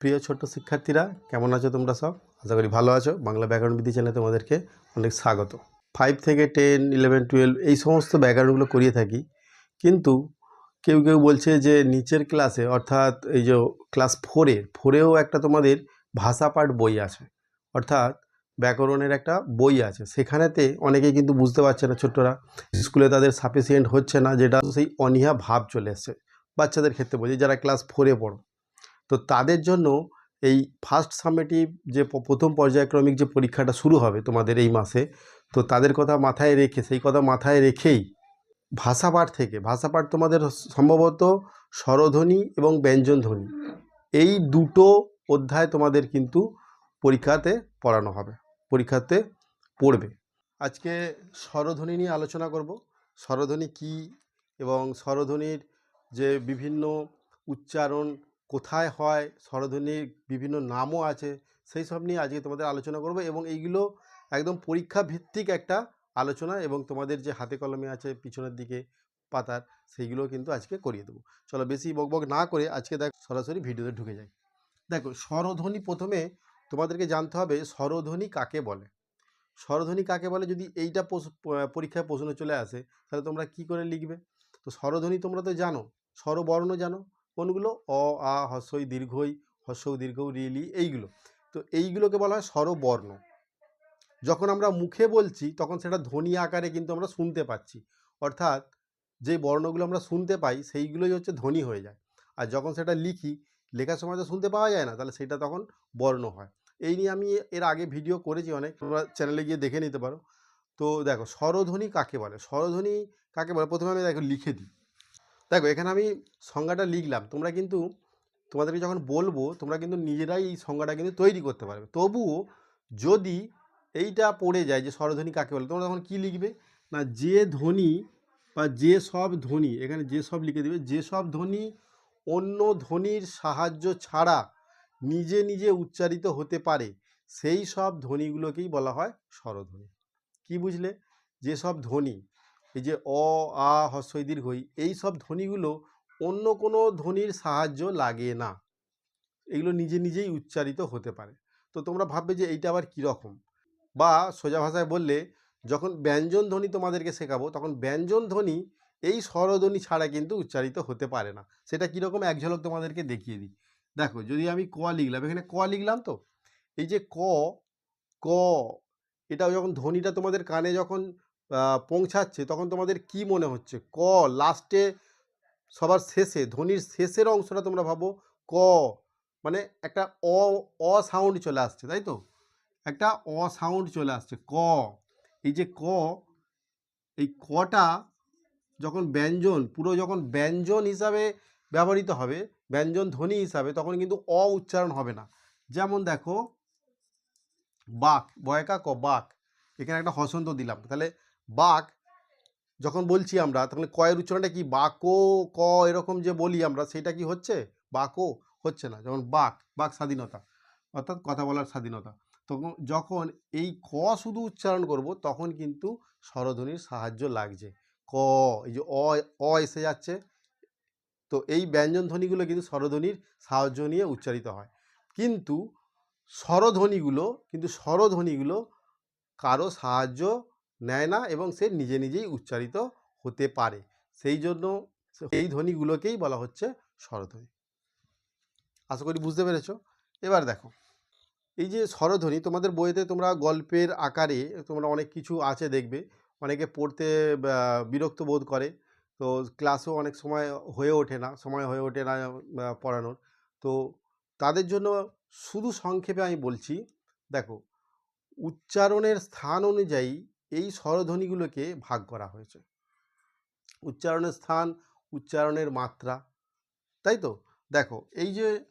প্রিয় ছোট্ট শিক্ষার্থীরা, কেমন আছো তোমরা সব? আশা করি ভালো আছো। বাংলা ব্যাকরণ বিধি চ্যানেলে তোমাদেরকে অনেক স্বাগত। ফাইভ থেকে টেন ইলেভেন টুয়েলভ এই সমস্ত ব্যাকরণগুলো করিয়ে থাকি। কিন্তু কেউ কেউ বলছে যে নিচের ক্লাসে অর্থাৎ এই যে ক্লাস ফোরে ফোরেও একটা তোমাদের ভাষা পাঠ বই আছে। অর্থাৎ ব্যাকরণের একটা বই আছে। সেখানেতে অনেকেই কিন্তু বুঝতে পারছে না ছোট্টরা। স্কুলে তাদের সাফিসিয়েন্ট হচ্ছে না, যেটা সেই অনীহা ভাব চলে এসছে। বাচ্চাদের ক্ষেত্রে বলছি যারা ক্লাস ফোরে পড়ো। তো তাদের জন্য এই ফার্স্ট সামেটিভ যে প্রথম পর্যায়ক্রমিক যে পরীক্ষাটা শুরু হবে তোমাদের এই মাসে, তো তাদের কথা মাথায় রেখে, সেই কথা মাথায় রেখেই ভাষাপাঠ থেকে, ভাষাপাঠ তোমাদের সম্ভবত স্বরধ্বনি এবং ব্যঞ্জনধ্বনি, এই দুটো অধ্যায় তোমাদের কিন্তু পরীক্ষাতে পড়ানো হবে, পরীক্ষাতে পড়বে। আজকে স্বরধ্বনি নিয়ে আলোচনা করব, স্বরধ্বনি কি এবং স্বরধ্বনির যে বিভিন্ন উচ্চারণ কোথায় হয়, স্বরধ্বনির বিভিন্ন নামও আছে, সেই সব নিয়ে আজকে তোমাদের আলোচনা করব এবং এইগুলো একদম পরীক্ষা ভিত্তিক একটা আলোচনা এবং তোমাদের যে হাতে কলমে আছে পিছনের দিকে পাতার, সেইগুলো কিন্তু আজকে করিয়ে দেবো। চলো বেশি বকবক না করে আজকে দেখ সরাসরি ভিডিওতে ঢুকে যাই। দেখো, স্বরধ্বনি প্রথমে তোমাদেরকে জানতে হবে স্বরধ্বনি কাকে বলে? স্বরধ্বনি কাকে বলে? যদি এইটা পরীক্ষায় প্রশ্ন চলে আসে, তাহলে তোমরা কি করে লিখবে? তো স্বরধ্বনি তোমরা তো জানো, স্বরবর্ণ জানো কোনগুলো? অ, আ হস্যই দীর্ঘই হস্য দীর্ঘ রিলি এইগুলো। তো এইগুলোকে বলা হয় স্বরবর্ণ। যখন আমরা মুখে বলছি, তখন সেটা ধ্বনি আকারে কিন্তু আমরা শুনতে পাচ্ছি। অর্থাৎ যে বর্ণগুলো আমরা শুনতে পাই, সেইগুলোই হচ্ছে ধ্বনি হয়ে যায়। আর যখন সেটা লিখি, লেখার সময় তো শুনতে পাওয়া যায় না, তাহলে সেটা তখন বর্ণ হয়। এই নিয়ে আমি এর আগে ভিডিও করেছি অনেক, তোমরা চ্যানেলে গিয়ে দেখে নিতে পারো। তো দেখো, স্বরধ্বনি কাকে বলে? স্বরধ্বনি কাকে বলে? প্রথমে আমি দেখো লিখে দিই। দেখো, এখানে আমি সংজ্ঞাটা লিখলাম। তোমরা কিন্তু, তোমাদেরকে যখন বলব, তোমরা কিন্তু নিজেরাই এই সংজ্ঞাটা কিন্তু তৈরি করতে পারবে। তবুও যদি এইটা পড়ে যায়, যে স্বরধ্বনি কাকে বলে, তোমরা তখন কি লিখবে? না, যে ধ্বনি বা যে সব ধ্বনি, এখানে যে সব লিখে দিবে, যে সব ধ্বনি অন্য ধ্বনির সাহায্য ছাড়া নিজে নিজে উচ্চারিত হতে পারে, সেই সব ধ্বনিগুলোকেই বলা হয় স্বরধ্বনি। কি বুঝলে? যেসব ধ্বনি এই যে অ, আ হস্যই দীর্ঘই এই সব ধ্বনিগুলো অন্য কোনো ধ্বনির সাহায্য লাগে না। এগুলো নিজে নিজেই উচ্চারিত হতে পারে। তো তোমরা ভাববে যে এইটা আবার কীরকম? বা সোজা ভাষায় বললে, যখন ব্যঞ্জন ধ্বনি তোমাদেরকে শেখাবো, তখন ব্যঞ্জন ধ্বনি এই স্বরধ্বনি ছাড়া কিন্তু উচ্চারিত হতে পারে না। সেটা কীরকম এক ঝলক তোমাদেরকে দেখিয়ে দিই। দেখো, যদি আমি ক লিখলাম, এখানে ক লিখলাম তো? এই যে ক ক এটা যখন ধ্বনিটা তোমাদের কানে যখন পৌঁছাচ্ছে, তখন তোমাদের কি মনে হচ্ছে? ক লাস্টে সবার শেষে, ধ্বনির শেষের অংশটা তোমরা ভাবো, ক মানে একটা অ অ সাউন্ড চলে আসছে, তাই তো? একটা অ সাউন্ড চলে আসছে, ক, এই যে ক, এই কটা যখন ব্যঞ্জন, পুরো যখন ব্যঞ্জন হিসাবে ব্যবহৃত হবে, ব্যঞ্জন ধ্বনি হিসাবে, তখন কিন্তু অ উচ্চারণ হবে না। যেমন দেখো, বাক, বয়কা ক, বাক, এখানে একটা হসন্ত দিলাম, তাহলে বাক যখন বলছি আমরা, তখন কয়ের উচ্চারণটা কি? বাকো, ক এরকম যে বলি আমরা, সেটা কি হচ্ছে? বাকো হচ্ছে না। যেমন বাক বাক স্বাধীনতা, অর্থাৎ কথা বলার স্বাধীনতা। তখন যখন এই ক শুধু উচ্চারণ করব, তখন কিন্তু স্বরধ্বনির সাহায্য লাগছে। ক, এই যে অ অ এসে যাচ্ছে। তো এই ব্যঞ্জন ধ্বনিগুলো কিন্তু স্বরধ্বনির সাহায্য নিয়ে উচ্চারিত হয়। কিন্তু স্বরধ্বনিগুলো কিন্তু স্বরধ্বনিগুলো কারও সাহায্য নেয় না এবং সে নিজে নিজেই উচ্চারিত হতে পারে। সেই জন্য এই ধ্বনিগুলোকেই বলা হচ্ছে স্বরধ্বনি। আশা করি বুঝতে পেরেছ? এবার দেখো, এই যে স্বরধ্বনি, তোমাদের বইতে তোমরা গল্পের আকারে তোমরা অনেক কিছু আছে দেখবে। অনেকে পড়তে বিরক্ত বোধ করে। তো ক্লাসও অনেক সময় হয়ে ওঠে না, সময় হয়ে ওঠে না পড়ানোর। তো তাদের জন্য শুধু সংক্ষেপে আমি বলছি, দেখো, উচ্চারণের স্থান অনুযায়ী এই স্বরধ্বনিগুলোকে ভাগ করা হয়েছে। উচ্চারণের স্থান, উচ্চারণের মাত্রা, তাই তো? দেখো, এই যে,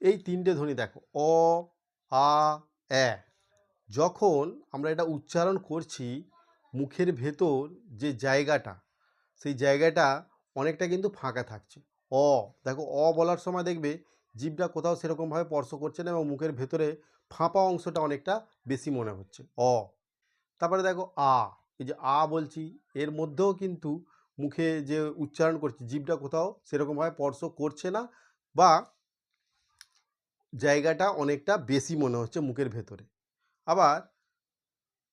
এই তিনটে ধ্বনি দেখো, অ, আ এ যখন আমরা এটা উচ্চারণ করছি, মুখের ভেতর যে জায়গাটা, সেই জায়গাটা অনেকটা কিন্তু ফাঁকা থাকছে। অ, দেখো, অ বলার সময় দেখবে জিভটা কোথাও সেরকমভাবে স্পর্শ করছে না এবং মুখের ভেতরে ফাঁপা অংশটা অনেকটা বেশি মনে হচ্ছে। অ তারপরে দেখো আ, এই যে আ বলছি, এর মধ্যেও কিন্তু মুখে যে উচ্চারণ করছি, জীবটা কোথাও সেরকমভাবে স্পর্শ করছে না বা জায়গাটা অনেকটা বেশি মনে হচ্ছে মুখের ভেতরে। আবার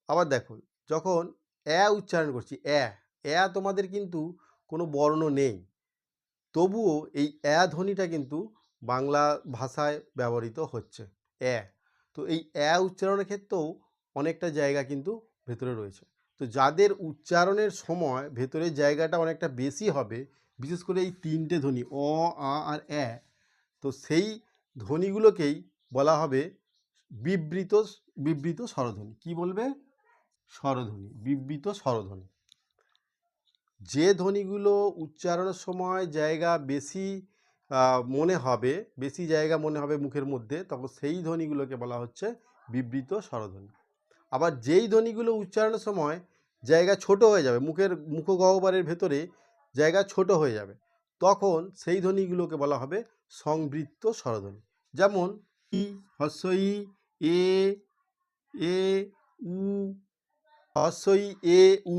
আবার দেখো, যখন অ্যা উচ্চারণ করছি, অ্যা অ্যা তোমাদের কিন্তু কোনো বর্ণ নেই। তবুও এই অ্যা ধ্বনিটা কিন্তু বাংলা ভাষায় ব্যবহৃত হচ্ছে, অ্যা। তো এই অ্যা উচ্চারণের ক্ষেত্রেও অনেকটা জায়গা কিন্তু ভেতরে রয়েছে। তো যাদের উচ্চারণের সময় ভেতরের জায়গাটা অনেকটা বেশি হবে, বিশেষ করে এই তিনটে ধ্বনি, অ, আ, আর অ্যা, তো সেই ধ্বনিগুলোকেই বলা হবে বিবৃত বিবৃত স্বরধ্বনি। কি বলবে? স্বরধ্বনি, বিবৃত স্বরধ্বনি। যে ধ্বনিগুলো উচ্চারণের সময় জায়গা বেশি মনে হবে, বেশি জায়গা মনে হবে মুখের মধ্যে, তখন সেই ধ্বনিগুলোকে বলা হচ্ছে বিবৃত স্বরধ্বনি। আবার যেই ধ্বনিগুলো উচ্চারণের সময় জায়গা ছোট হয়ে যাবে, মুখের মুখগহ্বরের ভেতরে জায়গা ছোট হয়ে যাবে, তখন সেই ধ্বনিগুলোকে বলা হবে সংবৃত্ত স্বরধ্বনি। যেমন ই, হস্যই, এ এ, উ, হস্যই, এ, উ,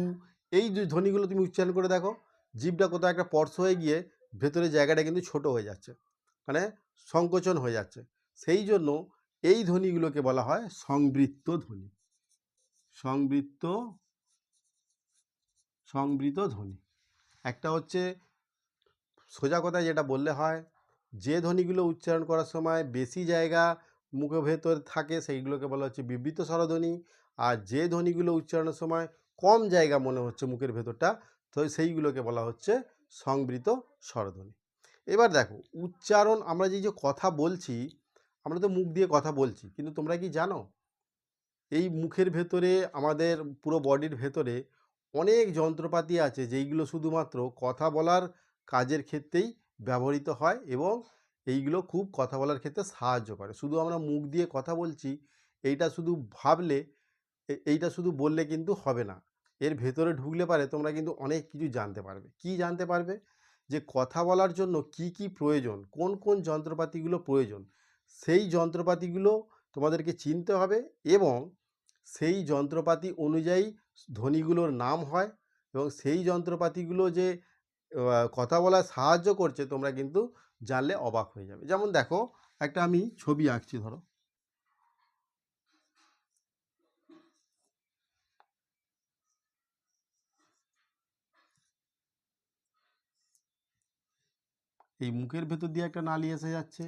এই যে ধ্বনিগুলো তুমি উচ্চারণ করে দেখো, জীবটা কোথাও একটা স্পর্শ হয়ে গিয়ে ভেতরে জায়গাটা কিন্তু ছোট হয়ে যাচ্ছে মানে সংকোচন হয়ে যাচ্ছে। সেই জন্য এই ধ্বনিগুলোকে বলা হয় সংবৃত্ত ধ্বনি। সংবৃত্ত, সংবৃত ধ্বনি। একটা হচ্ছে সোজা কথায় যেটা বললে হয়, যে ধ্বনিগুলো উচ্চারণ করার সময় বেশি জায়গা মুখে ভেতর থাকে সেইগুলোকে বলা হচ্ছে বিবৃত স্বরধ্বনি। আর যে ধ্বনিগুলো উচ্চারণের সময় কম জায়গা মনে হচ্ছে মুখের ভেতরটা, তো সেইগুলোকে বলা হচ্ছে সংবৃত স্বরধ্বনি। এবার দেখো, উচ্চারণ আমরা যে যে কথা বলছি, আমরা তো মুখ দিয়ে কথা বলছি, কিন্তু তোমরা কি জানো? এই মুখের ভেতরে, আমাদের পুরো বডির ভেতরে অনেক যন্ত্রপাতি আছে, যেইগুলো শুধুমাত্র কথা বলার কাজের ক্ষেত্রেই ব্যবহৃত হয় এবং এইগুলো খুব কথা বলার ক্ষেত্রে সাহায্য করে। শুধু আমরা মুখ দিয়ে কথা বলছি, এইটা শুধু ভাবলে এইটা শুধু বললে কিন্তু হবে না। এর ভেতরে ঢুকলে পারে তোমরা কিন্তু অনেক কিছু জানতে পারবে। কি জানতে পারবে? যে কথা বলার জন্য কি কি প্রয়োজন, কোন কোন যন্ত্রপাতিগুলো প্রয়োজন, সেই যন্ত্রপাতিগুলো তোমাদেরকে চিনতে হবে এবং সেই যন্ত্রপাতি অনুযায়ী ধ্বনিগুলোর নাম হয় এবং সেই যন্ত্রপাতিগুলো যে কথা বলায় সাহায্য করছে তোমরা কিন্তু জানলে অবাক হয়ে যাবে। যেমন দেখো, একটা আমি ছবি আঁকছি ধরো। এই মুখের ভেতর দিয়ে একটা নালি এসে যাচ্ছে,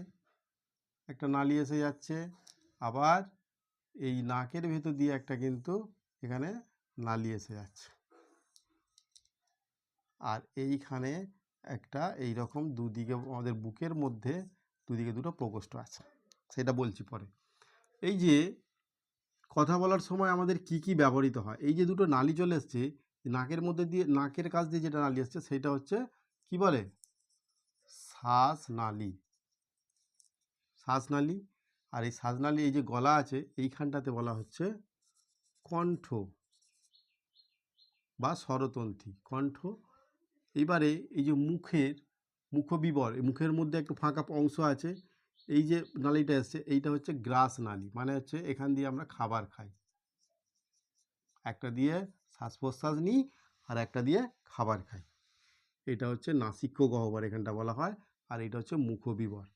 একটা নালি এসে যাচ্ছে, আবার এই নাকের ভেতর দিয়ে একটা কিন্তু এখানে নালি এসে যাচ্ছে। আর এইখানে একটা এই রকম দুদিকে আমাদের বুকের মধ্যে দুদিকে দুটো প্রকোষ্ঠ আছে, সেটা বলছি পরে। এই যে কথা বলার সময় আমাদের কি কি ব্যবহৃত হয়? এই যে দুটো নালি চলে এসছে নাকের মধ্যে দিয়ে, নাকের কাছ দিয়ে যেটা নালি এসছে সেটা হচ্ছে কি বলে? শ্বাসনালী। শ্বাসনালী আর এই শ্বাসনালী এই যে গলা আছে, এইখানটাতে বলা হচ্ছে কণ্ঠ বা স্বরতন্ত্রী। কণ্ঠ। এবারে এই যে মুখের, মুখবিবর, এই মুখের মধ্যে একটু ফাঁকা অংশ আছে। এই যে নালীটা এসছে, এইটা হচ্ছে গ্রাস নালী মানে হচ্ছে এখান দিয়ে আমরা খাবার খাই। একটা দিয়ে শ্বাস প্রশ্বাস নিই আর একটা দিয়ে খাবার খাই। এটা হচ্ছে নাসিক্য গহ্বর এখানটা বলা হয়, আর এটা হচ্ছে মুখবিবর।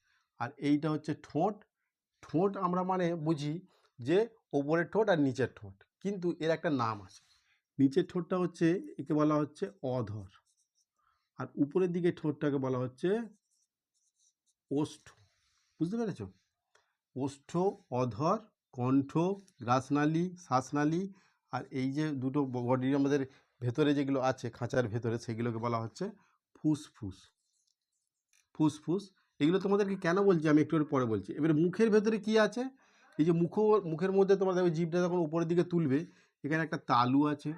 আর এইটা হচ্ছে ঠোঁট ঠোঁট আমরা মানে বুঝি যে ওপরের ঠোঁট আর নিচের ঠোঁট। কিন্তু এর একটা নাম আছে। নিচের ঠোঁটটা হচ্ছে, একে বলা হচ্ছে অধর। আর উপরের দিকে ঠোঁটটাকে বলা হচ্ছে ওষ্ঠ। বুঝতে পেরেছ? ওষ্ঠ, অধর, কণ্ঠ গ্রাসনালী শ্বাসনালী আর এই যে দুটো বডির আমাদের ভেতরে যেগুলো আছে, খাঁচার ভেতরে, সেগুলোকে বলা হচ্ছে ফুসফুস। ফুসফুস এগুলো তোমাদেরকে কেন বলছি আমি একটু পরে বলছি। এবারে মুখের ভেতরে কি আছে? এই যে মুখ, মুখের মধ্যে তোমরা দেখবে জিভটা যখন উপরের দিকে তুলবে, এখানে একটা তালু আছে।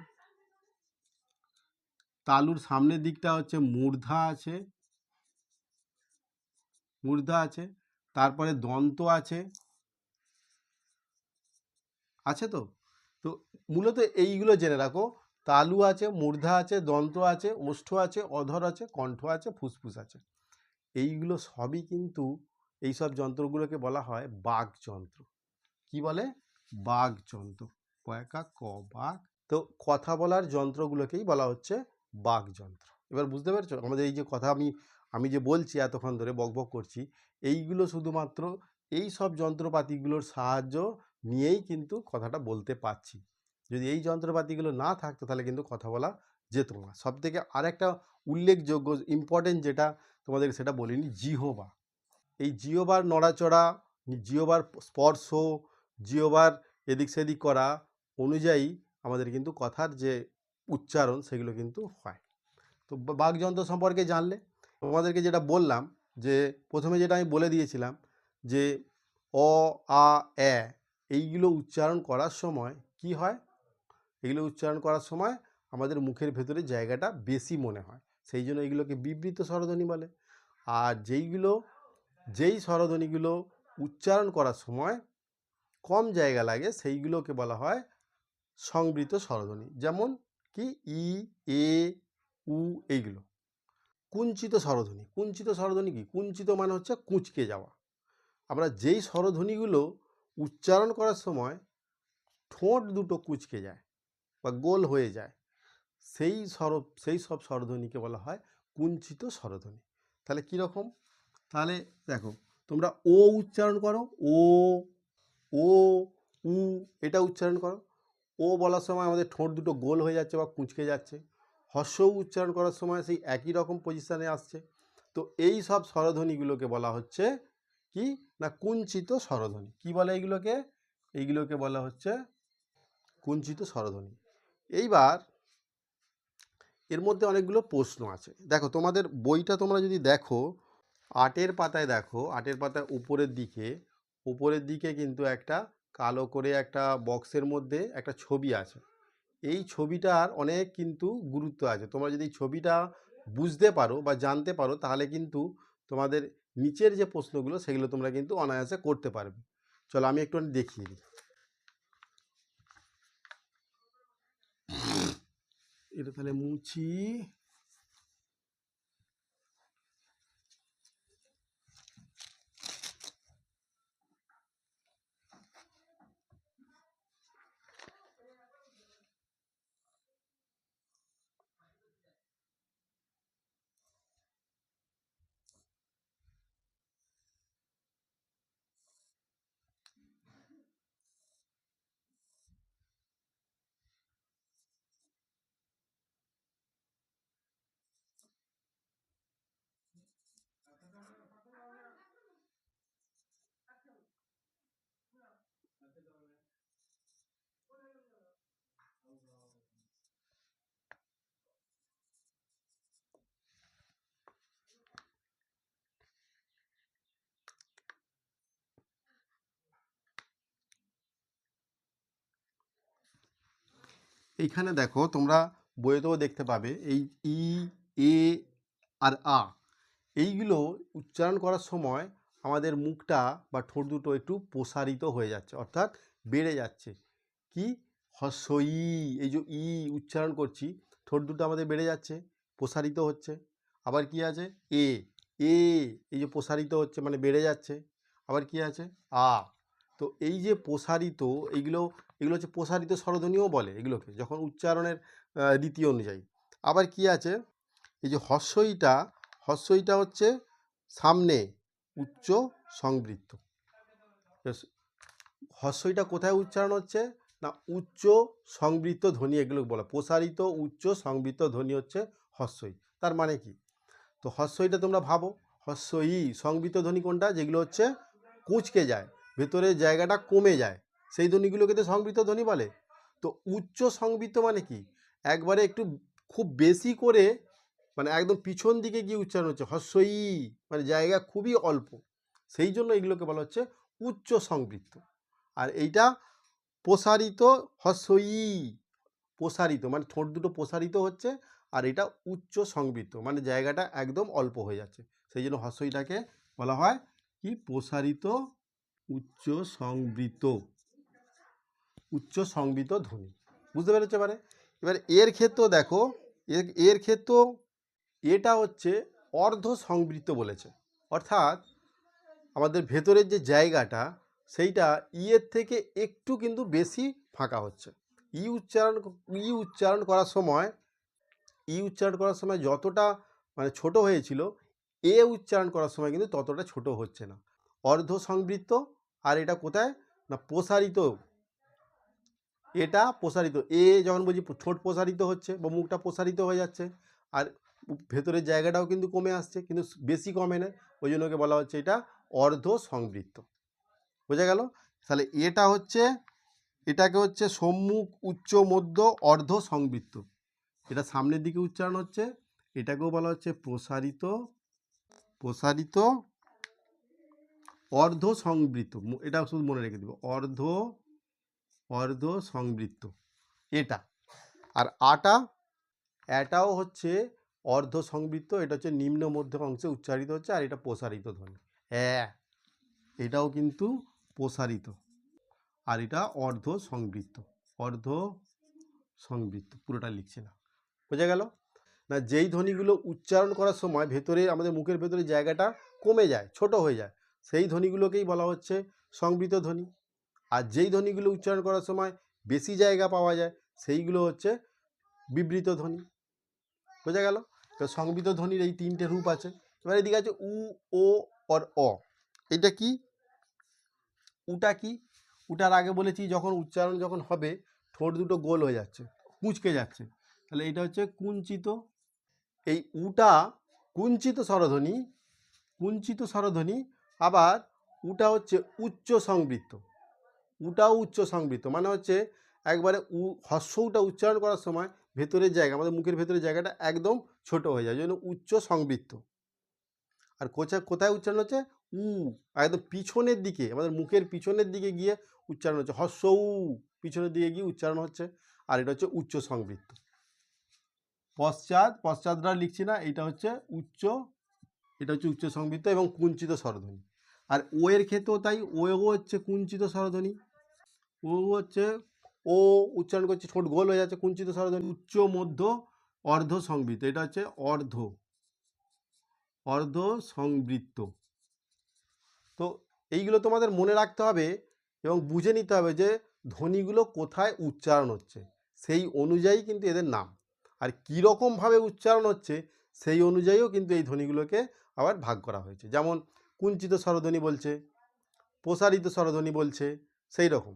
তালুর সামনের দিকটা হচ্ছে মূর্ধা আছে। মূর্ধা আছে। তারপরে দন্ত আছে। আছে তো? তো মূলত এইগুলো জেনে রাখো। তালু আছে, মূর্ধা আছে, দন্ত আছে ওষ্ঠ আছে, অধর আছে, কণ্ঠ আছে, ফুসফুস আছে। এইগুলো সবই কিন্তু এই সব যন্ত্রগুলোকে বলা হয় বাঘ যন্ত্র। কি বলে? বাঘ যন্ত্র। কয়েকা ক, বাঘ। তো কথা বলার যন্ত্রগুলোকেই বলা হচ্ছে বাঘ যন্ত্র। এবার বুঝতে পারছ? আমাদের এই যে কথা আমি আমি যে বলছি এতক্ষণ ধরে, বক বক করছি, এইগুলো শুধুমাত্র এই সব যন্ত্রপাতিগুলোর সাহায্য নিয়েই কিন্তু কথাটা বলতে পারছি। যদি এই যন্ত্রপাতিগুলো না থাকতো তাহলে কিন্তু কথা বলা যেত না। সব থেকে আরেকটা উল্লেখযোগ্য ইম্পর্টেন্ট যেটা তোমাদের সেটা বলিনি জিহোবা। এই জিওবার নড়াচড়া জিওবার স্পর্শ জিওবার এদিক সেদিক করা অনুযায়ী আমাদের কিন্তু কথার যে উচ্চারণ সেগুলো কিন্তু হয়। তো বা- বাকযন্ত্র সম্পর্কে জানলে তোমাদেরকে যেটা বললাম যে, প্রথমে যেটা আমি বলে দিয়েছিলাম যে, অ, আ, এ, এইগুলো উচ্চারণ করার সময় কি হয়? এগুলো উচ্চারণ করার সময় আমাদের মুখের ভেতরে জায়গাটা বেশি মনে হয়। সেই জন্য এগুলোকে বিবৃত স্বরধ্বনি বলে। আর যেইগুলো, যেই স্বরধ্বনিগুলো উচ্চারণ করার সময় কম জায়গা লাগে, সেইগুলোকে বলা হয় সংবৃত স্বরধ্বনি। যেমন কি, ই, এ, উ, এইগুলো। কুঞ্চিত স্বরধ্বনি। কুঞ্চিত স্বরধ্বনি কি? কুঞ্চিত মানে হচ্ছে কুঁচকে যাওয়া। আমরা যেই স্বরধ্বনিগুলো উচ্চারণ করার সময় ঠোঁট দুটো কুঁচকে যায়। বা গোল হয়ে যায়। সেই স্বর সেই সব স্বরধ্বনিকে বলা হয় কুঞ্চিত স্বরধ্বনি। তাহলে কীরকম তাহলে দেখো, তোমরা ও উচ্চারণ করো, ও ও, উ, এটা উচ্চারণ করো। ও বলার সময় আমাদের ঠোঁট দুটো গোল হয়ে যাচ্ছে বা কুঁচকে যাচ্ছে। হর্ষ উচ্চারণ করার সময় সেই একই রকম পজিশানে আসছে। তো এই সব স্বরধ্বনিগুলোকে বলা হচ্ছে কি? না, কুঞ্চিত স্বরধ্বনি। কি বলে এইগুলোকে এইগুলোকে বলা হচ্ছে কুঞ্চিত স্বরধ্বনি। এইবার এর মধ্যে অনেকগুলো প্রশ্ন আছে। দেখো, তোমাদের বইটা তোমরা যদি দেখো, আটের পাতায় দেখো, আটের পাতায় উপরের দিকে উপরের দিকে কিন্তু একটা কালো করে একটা বক্সের মধ্যে একটা ছবি আছে। এই ছবিটার অনেক কিন্তু গুরুত্ব আছে। তোমরা যদি ছবিটা বুঝতে পারো বা জানতে পারো, তাহলে কিন্তু তোমাদের নিচের যে প্রশ্নগুলো, সেগুলো তোমরা কিন্তু অনায়াসে করতে পারবে। চলো, আমি একটু দেখিয়ে দিই। এটা তাহলে এইখানে দেখো তোমরা বইয়েতেও দেখতে পাবে এই ই, এ আর আ। এইগুলো উচ্চারণ করার সময় আমাদের মুখটা বা ঠোঁট দুটো একটু প্রসারিত হয়ে যাচ্ছে, অর্থাৎ বেড়ে যাচ্ছে। কি? হস্যই, এই যে ই উচ্চারণ করছি, ঠোঁট দুটো আমাদের বেড়ে যাচ্ছে, প্রসারিত হচ্ছে। আবার কি আছে? এ এ, এই যে প্রসারিত হচ্ছে মানে বেড়ে যাচ্ছে। আবার কি আছে? আ। তো এই যে প্রসারিত, এইগুলো এগুলো হচ্ছে প্রসারিত স্বরধ্বনিও বলে এগুলোকে, যখন উচ্চারণের রীতি অনুযায়ী। আবার কি আছে? এই যে হস্যইটা হস্যইটা হচ্ছে সামনে উচ্চ সংবৃত্ত। হস্যইটা কোথায় উচ্চারণ হচ্ছে? না, উচ্চ সংবৃত্ত ধ্বনি এগুলো বলে। প্রসারিত উচ্চ সংবৃত্ত ধ্বনি হচ্ছে হস্যই তার মানে কি? তো হস্যইটা তোমরা ভাবো হস্যই সংবৃত্ত ধ্বনি কোনটা? যেগুলো হচ্ছে কুঁচকে যায় ভেতরে জায়গাটা কমে যায়। সেই ধ্বনিগুলোকে তো সংবৃত্ত ধ্বনি বলে। তো উচ্চ সংবৃত্ত মানে কি? একবারে একটু খুব বেশি করে মানে একদম পিছন দিকে গিয়ে উচ্চারণ হচ্ছে। হস্যই মানে জায়গা খুবই অল্প। সেই জন্য এগুলোকে বলা হচ্ছে উচ্চ সংবৃত্ত। আর এইটা প্রসারিত হস্যই। প্রসারিত মানে ঠোঁট দুটো প্রসারিত হচ্ছে আর এটা উচ্চ সংবৃত্ত মানে জায়গাটা একদম অল্প হয়ে যাচ্ছে। সেই জন্য হস্যইটাকে বলা হয় কি? প্রসারিত উচ্চ সংবৃত উচ্চ সংবৃত ধ্বনি। বুঝতে পেরেছ এবারে? এবার এর ক্ষেত্রেও দেখো, এর এর ক্ষেত্রেও এটা হচ্ছে অর্ধ সংবৃত্ত বলেছে। অর্থাৎ আমাদের ভেতরের যে জায়গাটা, সেইটা ইয়ের থেকে একটু কিন্তু বেশি ফাঁকা হচ্ছে। ই উচ্চারণ ই উচ্চারণ করার সময়, ই উচ্চারণ করার সময় যতটা মানে ছোট হয়েছিল, এ উচ্চারণ করার সময় কিন্তু ততটা ছোট হচ্ছে না। অর্ধ সংবৃত্ত, আর এটা কোথায়? না প্রসারিত এটা প্রসারিত, এ যখন বলছি ঠোঁট প্রসারিত হচ্ছে বা মুখটা প্রসারিত হয়ে যাচ্ছে, আর ভেতরের জায়গাটাও কিন্তু কমে আসছে, কিন্তু বেশি কমে না, ওই জন্য ওকে বলা হচ্ছে এটা অর্ধ সংবৃত্ত বোঝা গেল? তাহলে এটা হচ্ছে, এটাকে হচ্ছে সম্মুখ, উচ্চ, মধ্য অর্ধ সংবৃত্ত এটা সামনের দিকে উচ্চারণ হচ্ছে, এটাকেও বলা হচ্ছে প্রসারিত প্রসারিত অর্ধ সংবৃত্ত এটা শুধু মনে রেখে দেবো, অর্ধ অর্ধ সংবৃত্ত। এটা। আর আটা এটাও হচ্ছে অর্ধ সংবৃত্ত, এটা হচ্ছে নিম্ন মধ্য অংশে উচ্চারিত হচ্ছে আর এটা প্রসারিত ধ্বনি। হ্যাঁ এটাও কিন্তু প্রসারিত। আর এটা অর্ধ সংবৃত্ত অর্ধ সংবৃত্ত, পুরোটা লিখছে না। বোঝা গেল? না, যেই ধ্বনিগুলো উচ্চারণ করার সময় ভেতরে, আমাদের মুখের ভেতরে জায়গাটা কমে যায়, ছোট হয়ে যায়, সেই ধ্বনিগুলোকেই বলা হচ্ছে সংবৃত ধ্বনি। আর যেই ধ্বনিগুলো উচ্চারণ করার সময় বেশি জায়গা পাওয়া যায়, সেইগুলো হচ্ছে বিবৃত ধ্বনি। বোঝা গেল? তো সংবৃত ধ্বনির এই তিনটে রূপ আছে। এবার এদিকে আছে উ, ও, অর, অ। এটা কি? উটা কি? উটার আগে বলেছি, যখন উচ্চারণ যখন হবে, ঠোঁট দুটো গোল হয়ে যাচ্ছে, কুঁচকে যাচ্ছে। তাহলে এটা হচ্ছে কুঞ্চিত। এই উটা কুঞ্চিত স্বরধ্বনি কুঞ্চিত স্বরধ্বনি, আবার উটা হচ্ছে উচ্চ সংবৃত্ত। উটাও উচ্চ সংবৃত্ত মানে হচ্ছে একবারে উ হস্য উটা উচ্চারণ করার সময় ভেতরের জায়গা, আমাদের মুখের ভেতরের জায়গাটা একদম ছোট হয়ে যায় জন্য উচ্চ সংবৃত্ত। আর কোথায় কোথায় উচ্চারণ হচ্ছে? উ, একদম পিছনের দিকে, আমাদের মুখের পিছনের দিকে গিয়ে উচ্চারণ হচ্ছে হস্য উ, পিছনের দিকে গিয়ে উচ্চারণ হচ্ছে, আর এটা হচ্ছে উচ্চ সংবৃত্ত। পশ্চাৎ, পশ্চাৎরা লিখছি না এটা হচ্ছে উচ্চ, এটা হচ্ছে উচ্চ সংবৃত্ত এবং কুঞ্চিত স্বরধ্বনি। আর ও এর ক্ষেত্রেও তাই ও হচ্ছে কুঞ্চিত স্বরধ্বনি। ও হচ্ছে ও, উচ্চারণ করছে, ঠোঁট গোল হয়ে যাচ্ছে, কুঞ্চিত স্বরধ্বনি, উচ্চ, মধ্য, অর্ধ সংবৃত্ত, এটা হচ্ছে অর্ধ অর্ধ সংবৃত্ত। তো এইগুলো তোমাদের মনে রাখতে হবে এবং বুঝে নিতে হবে যে ধ্বনিগুলো কোথায় উচ্চারণ হচ্ছে, সেই অনুযায়ী কিন্তু এদের নাম। আর কীরকমভাবে উচ্চারণ হচ্ছে, সেই অনুযায়ীও কিন্তু এই ধ্বনিগুলোকে আবার ভাগ করা হয়েছে। যেমন কুঞ্চিত স্বরধ্বনি বলছে, প্রসারিত স্বরধ্বনি বলছে সেই রকম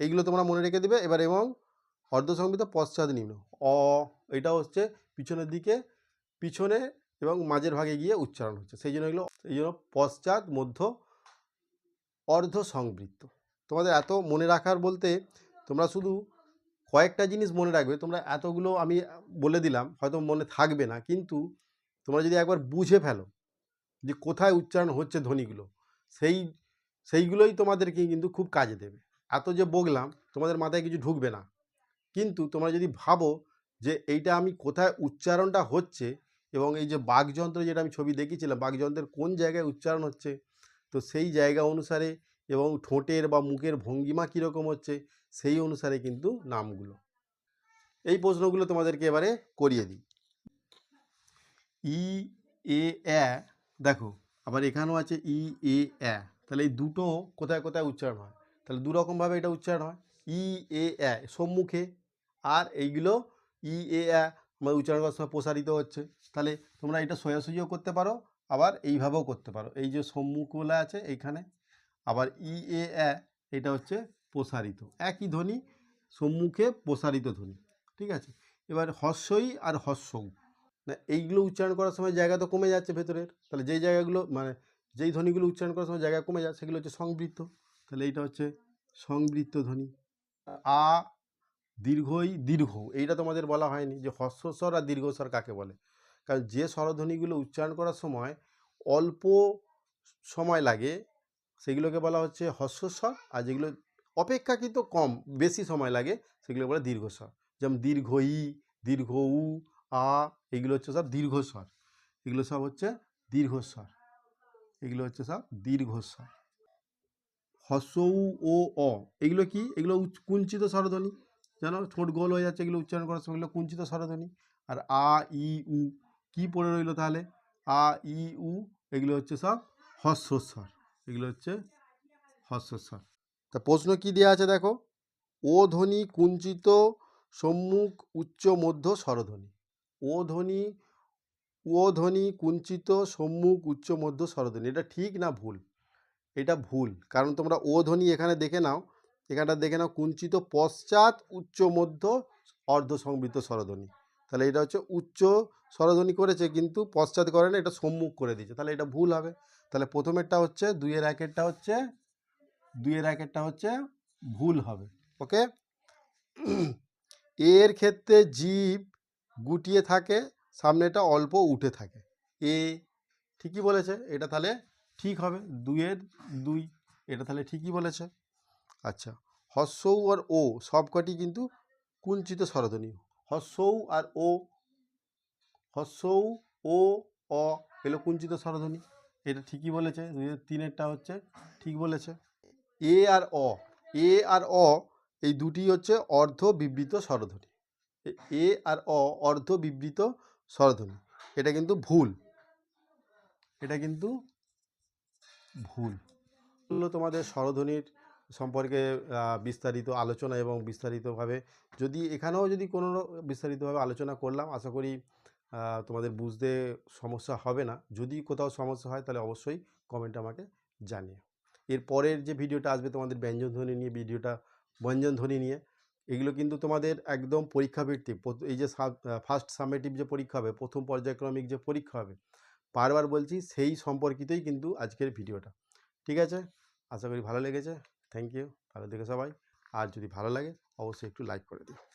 এইগুলো তোমরা মনে রেখে দেবে। এবার এবং অর্ধসংবিত পশ্চাৎ নিম্ন। অ, এটা হচ্ছে পিছনের দিকে, পিছনে এবং মাঝের ভাগে গিয়ে উচ্চারণ হচ্ছে। সেই জন্য এগুলো, এই জন্য পশ্চাৎ, মধ্য অর্ধ সংবৃত্ত তোমাদের এত মনে রাখার বলতে তোমরা শুধু কয়েকটা জিনিস মনে রাখবে। তোমরা এতগুলো আমি বলে দিলাম, হয়তো মনে থাকবে না। কিন্তু তোমরা যদি একবার বুঝে ফেলো যে কোথায় উচ্চারণ হচ্ছে ধ্বনিগুলো, সেই, সেইগুলোই তোমাদেরকে কিন্তু খুব কাজে দেবে। এত যে বকলাম, তোমাদের মাথায় কিছু ঢুকবে না। কিন্তু তোমরা যদি ভাবো যে এইটা আমি কোথায় উচ্চারণটা হচ্ছে এবং এই যে বাঘযন্ত্র যেটা আমি ছবি দেখিয়েছিলাম বাঘযন্ত্রের কোন জায়গায় উচ্চারণ হচ্ছে, তো সেই জায়গা অনুসারে এবং ঠোঁটের বা মুখের ভঙ্গিমা কীরকম হচ্ছে, সেই অনুসারে কিন্তু নামগুলো। এই প্রশ্নগুলো তোমাদেরকে এবারে করিয়ে দিই। ই, এ এ দেখো, আবার এখানেও আছে ই, এ এ তাহলে এই দুটো কোথায় কোথায় উচ্চারণ হয়? তাহলে দু রকমভাবে এটা উচ্চারণ হয়। ই, এ এ সম্মুখে। আর এইগুলো ই, এ এ আমার উচ্চারণ করার সময় প্রসারিত হচ্ছে। তাহলে তোমরা এটা সোজাসুজিও করতে পারো, আবার এইভাবেও করতে পারো। এই যে সম্মুখগুলো আছে এইখানে, আবার ই, এ এ এটা হচ্ছে প্রসারিত। একই ধ্বনি, সম্মুখে প্রসারিত ধ্বনি। ঠিক আছে? এবার হস্যই আর হস্যৌ না, এইগুলো উচ্চারণ করার সময় জায়গা তো কমে যাচ্ছে ভেতরের। তাহলে যেই জায়গাগুলো মানে যেই ধ্বনিগুলো উচ্চারণ করার সময় জায়গা কমে যায়, সেগুলো হচ্ছে সংবৃত্ত। তাহলে এইটা হচ্ছে সংবৃত্ত ধ্বনি। আ, দীর্ঘই দীর্ঘ, এইটা তোমাদের বলা হয়নি যে হস্যস্বর আর দীর্ঘস্বর কাকে বলে। কারণ যে স্বরধ্বনিগুলো উচ্চারণ করার সময় অল্প সময় লাগে, সেগুলোকে বলা হচ্ছে হস্যস্বর, আর যেগুলো অপেক্ষাকৃত কম, বেশি সময় লাগে সেগুলো বলে দীর্ঘস্বর। যেমন দীর্ঘ ই দীর্ঘ উ আ, এগুলো হচ্ছে সব দীর্ঘস্বর। এগুলো সব হচ্ছে দীর্ঘস্বর। এগুলো হচ্ছে সব দীর্ঘস্বর। হস্য উ ও অ। এগুলো কি? এগুলো কুঞ্চিত স্বরধ্বনি। জানো? ঠোঁট গোল হয়ে যাচ্ছে এগুলো উচ্চারণ করার সময়। এগুলো কুঞ্চিত স্বরধ্বনি। আর আ, ই, উ, কি পড়ে রইল তাহলে? আ, ই, উ, এগুলো হচ্ছে সব হস্যস্বর। এগুলো হচ্ছে হস্যস্বর। তা প্রশ্ন কি দেওয়া আছে দেখো? ও ধ্বনি কুঞ্চিত, সম্মুখ, উচ্চ, মধ্য স্বরধ্বনি। ও ধ্বনি ও ধ্বনি কুঞ্চিত, সম্মুখ, উচ্চ, মধ্য স্বরধ্বনি। এটা ঠিক না ভুল? এটা ভুল। কারণ তোমরা ও ধ্বনি এখানে দেখে নাও। এখানটা দেখে নাও, কুঞ্চিত পশ্চাৎ উচ্চ মধ্য অর্ধ সংবৃত স্বরধ্বনি। তাহলে এটা হচ্ছে উচ্চ স্বরধ্বনি করেছে কিন্তু পশ্চাৎ করে না, এটা সম্মুখ করে দিয়েছে। তাহলে এটা ভুল হবে। তাহলে প্রথমেরটা হচ্ছে, দুইয়ের একেরটা হচ্ছে, দুইয়ের একেরটা হচ্ছে ভুল হবে। ওকে এর ক্ষেত্রে জীব গুটিয়ে থাকে সামনেটা অল্প উঠে থাকে। এ ঠিকই বলেছে। এটা তাহলে ঠিক হবে, দুইয়ের দুই, এটা তাহলে ঠিকই বলেছে। আচ্ছা হস্যৌ আর ও সবকটি কিন্তু কুঞ্চিত স্বরধ্বনি হস্যৌ আর ও হস্যৌ ও, অ এলো কুঞ্চিত স্বরধ্বনি। এটা ঠিকই বলেছে, দুইয়ের তিনেরটা হচ্ছে ঠিক বলেছে। এ আর অ, এ আর অ এই দুটি হচ্ছে অর্ধ বিবৃত স্বরধ্বনি। এ আর অ অর্ধ বিবৃত স্বরধ্বনি। এটা কিন্তু ভুল। এটা কিন্তু ভুল। হলো তোমাদের স্বরধ্বনির সম্পর্কে বিস্তারিত আলোচনা এবং বিস্তারিতভাবে যদি এখানেও যদি কোনো বিস্তারিতভাবে আলোচনা করলাম, আশা করি তোমাদের বুঝতে সমস্যা হবে না। যদি কোথাও সমস্যা হয়, তাহলে অবশ্যই কমেন্ট আমাকে জানিও। এর পরের যে ভিডিওটা আসবে তোমাদের ব্যঞ্জনধ্বনি নিয়ে, ভিডিওটা ব্যঞ্জনধ্বনি নিয়ে, এগুলো কিন্তু তোমাদের একদম পরীক্ষা ভিত্তিক এই যে ফার্স্ট সামেটিভ যে পরীক্ষা হবে, প্রথম পর্যায়ক্রমিক যে পরীক্ষা হবে বারবার বলছি সেই সম্পর্কিতই কিন্তু আজকের ভিডিওটা। ঠিক আছে? আশা করি ভালো লেগেছে। থ্যাংক ইউ ভালো দেখে সবাই। আর যদি ভালো লাগে, অবশ্যই একটু লাইক করে দিও।